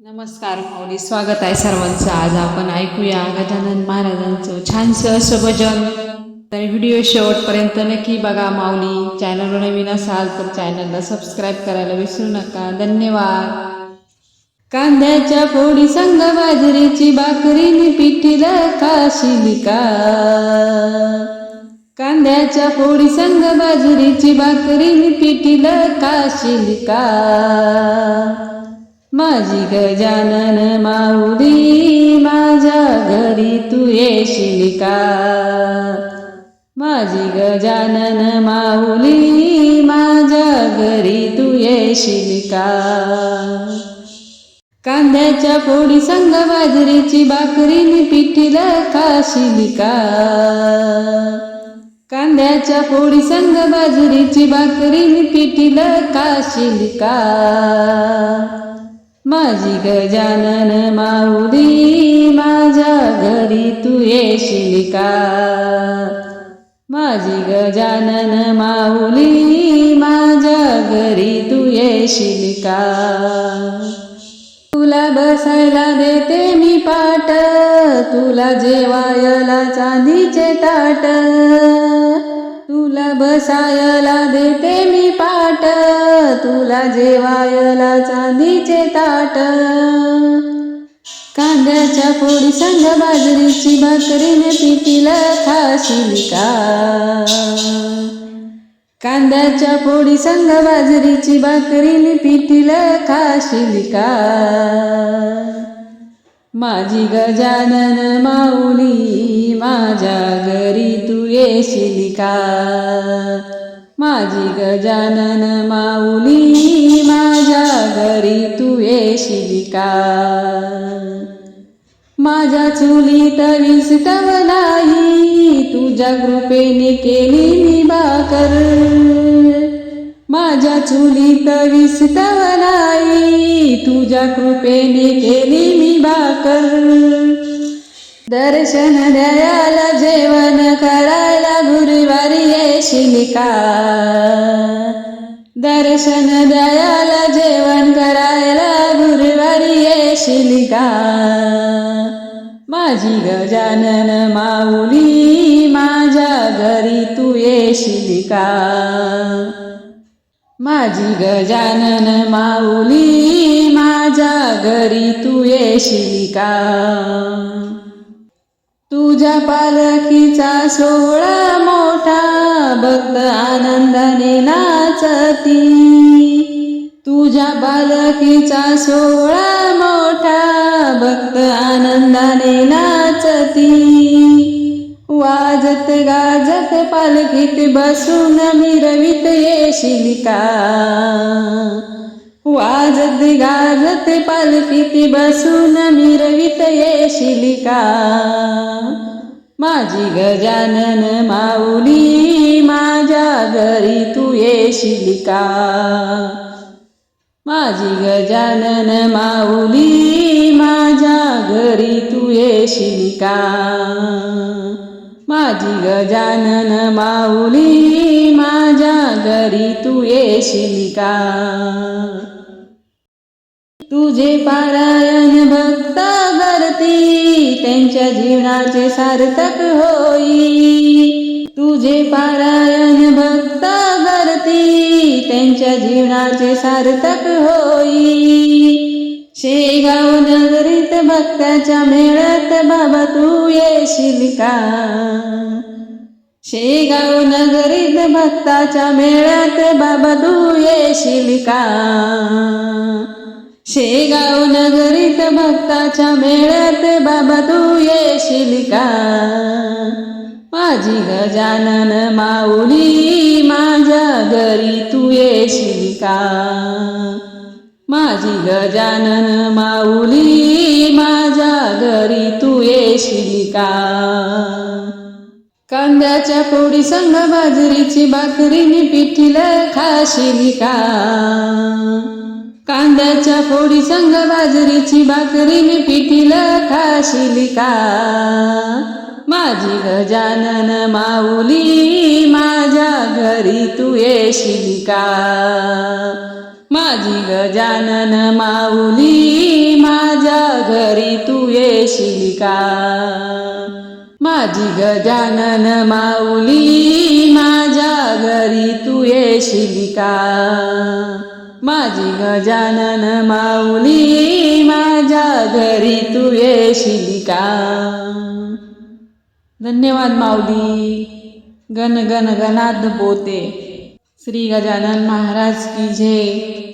नमस्कार माऊली स्वागत आहे सर्वांचं. आज आपण ऐकूया गजानन महाराजांचं छानसं असं भजन तर व्हिडिओ शेवटपर्यंत नक्की बघा माऊली चॅनलवर नवीन असाल तर चॅनलला सबस्क्राईब करायला विसरू नका. धन्यवाद. कांद्याच्या पोळी संग बाजरीची बाकरीने पिठीला काशिलिका कांद्याच्या पोळी संग बाजरीची भाकरीने पिठीला काशिलिका माझी गजानन माऊली माझ्या घरी तू येशील का? माझी गजानन माऊली माझ्या घरी तू येशील का? कांद्याच्या पोळी संग बाजरीची बाकरीनी पिठीला खाशील का? कांद्याच्या पोळी संग बाजरीची भाकरीने पिठीला खाशील का? माझी गजानन माऊली माझ्या घरी तू येशील का? माझी गजानन माऊली माझ्या घरी तू येशील का? तुला बसायला देते मी पाट तुला जेवायला चांदीचे ताट. तुला बसायला देते मी पाट तुला जेवायला चांदीचे ताट. कांद्याच्या पोळी संग बाजरीची भाकरीने पिठीला खाशील का? कांद्याच्या पोळी संग बाजरीची भाकरीने पिठीला खाशील का? माझी गजानन माऊली माझ्या घरी तू येशील. का माझी गजानन माऊली माझ्या घरी तू येशील का माझ्या चुलीत वीस नाही तुझ्या कृपेने केली मी बाकर। माझ्या चुलीत वीस नाही तुझ्या कृपेने केली मी बाकर। दर्शन द्यायला शिका दर्शन द्यायला जेवण करायला गुरुवारी येशील का? माझी गजानन माऊली माझ्या घरी तू येशील का? माझी गजानन माऊली माझ्या घरी तू येशील का? तुझ्या पालखीचा सोहळा भक्त आनंदाने नाचती. तुझ्या बालकीचा सोहळा मोठा भक्त आनंदाने नाचती. वाजत गाजत पालखीत बसून मिरवित येशील का? वाजत गाजत पालखीत बसून मिरवित येशील का? माझी गजानन माऊली शिलिका। का माझी गजानन माऊली माझ्या घरी तू येशील का माझी गजानन माऊली माझ्या घरी तू येशील का तुझे पारायण भक्त करती त्यांच्या जीवनाचे सार्थक होई। तुझे पारायण भक्त त्यांच्या जीवनाचे सार्थक होई. शेगाव नगरीत भक्ताच्या मेळत बाबा तू येशील का? शेगाव नगरीत भक्ताच्या मेळ्यात बाबा तू येशील का? शेगाव नगरीत भक्ताच्या मेळ्यात बाबा तू येशील का? माझी गजानन माऊली माझ्या घरी तू येशील का? माझी गजानन माऊली माझ्या घरी तू येशील का? कांद्याच्या पोळी संग बाजरीची भाकरीने पिठीला खाशील का? कांद्याच्या पोळी संग बाजरीची भाकरीने पिठीला खाशील का? माझी गजानन माऊली माझ्या घरी तू येशील का? माझी गजानन माऊली माझ्या घरी तू येशील का? माझी गजानन माऊली माझ्या घरी तू येशील का? माझी गजानन माऊली माझ्या घरी तू येशील का? धन्यवाद माऊली. गण गण गणात पोते श्री गजानन महाराज की जय.